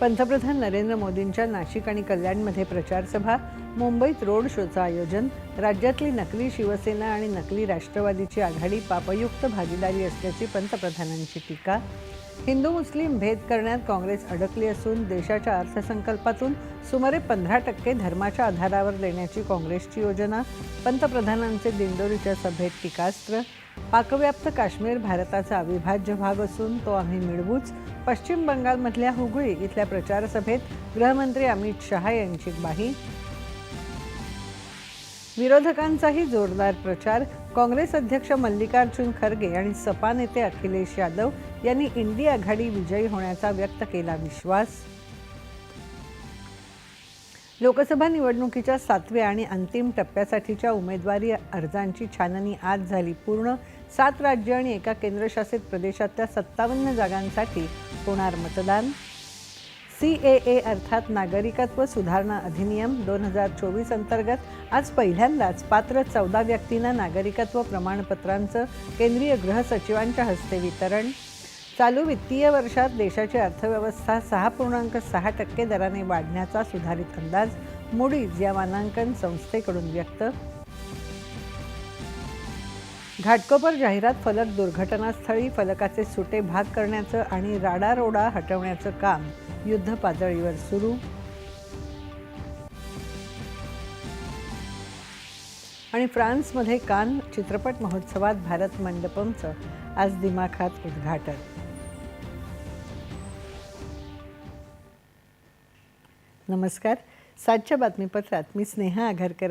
पंतप्रधान नरेंद्र मोदींच्या नाशिक आणि कल्याणमध्ये प्रचारसभा मुंबईत रोड शोचं आयोजन राज्यातली नकली शिवसेना आणि नकली राष्ट्रवादीची आघाडी पापयुक्त भागीदारी असल्याची पंतप्रधानांची टीका हिंदू मुस्लिम भेद करण्यात काँग्रेस अडकली असून देशाच्या अर्थसंकल्पातून सुमारे पंधरा टक्के धर्माच्या आधारावर देण्याची काँग्रेसची योजना पंतप्रधानांचे दिंडोरीच्या सभेत टीकास्त्र पाकव्याप्त काश्मीर भारताचा अविभाज्य भाग असून तो आम्ही मिळवूच पश्चिम बंगालमधल्या हुगळी इथल्या प्रचारसभेत गृहमंत्री अमित शहा यांची ग्वाही विरोधकांचाही जोरदार प्रचार. काँग्रेस अध्यक्ष मल्लिकार्जुन खरगे आणि सपा नेते अखिलेश यादव यांनी इंडी आघाडी विजयी होण्याचा व्यक्त केला विश्वास. लोकसभा निवडणुकीच्या सातव्या आणि अंतिम टप्प्यासाठीच्या उमेदवारी अर्जांची छाननी आज झाली पूर्ण. सात राज्य आणि एका केंद्रशासित प्रदेशातल्या सत्तावन्न जागांसाठी होणार मतदान. सी ए ए अर्थात नागरिकत्व सुधारणा अधिनियम दोन हजार चोवीस अंतर्गत आज पहिल्यांदाच पात्र चौदा व्यक्तींना नागरिकत्व प्रमाणपत्रांचं केंद्रीय गृह सचिवांच्या हस्ते वितरण. चालू वित्तीय वर्षात देशाची अर्थव्यवस्था सहा पूर्णांक सहा टक्के दराने वाढण्याचा सुधारित अंदाज मुडीज या मानांकन संस्थेकडून व्यक्त. घाटकोपर जाहिरात फलक दुर्घटनास्थळी फलकाचे सुटे भाग करण्याचं आणि राडारोडा हटवण्याचं काम. युद्ध पातळीवर सुरू. आणि फ्रान्समध्ये कान चित्रपट महोत्सवात भारत मंडपमचं आज दिमाखात उद्घाटन. नमस्कार. सातच्या बातमीपत्रात मी स्नेहा आघरकर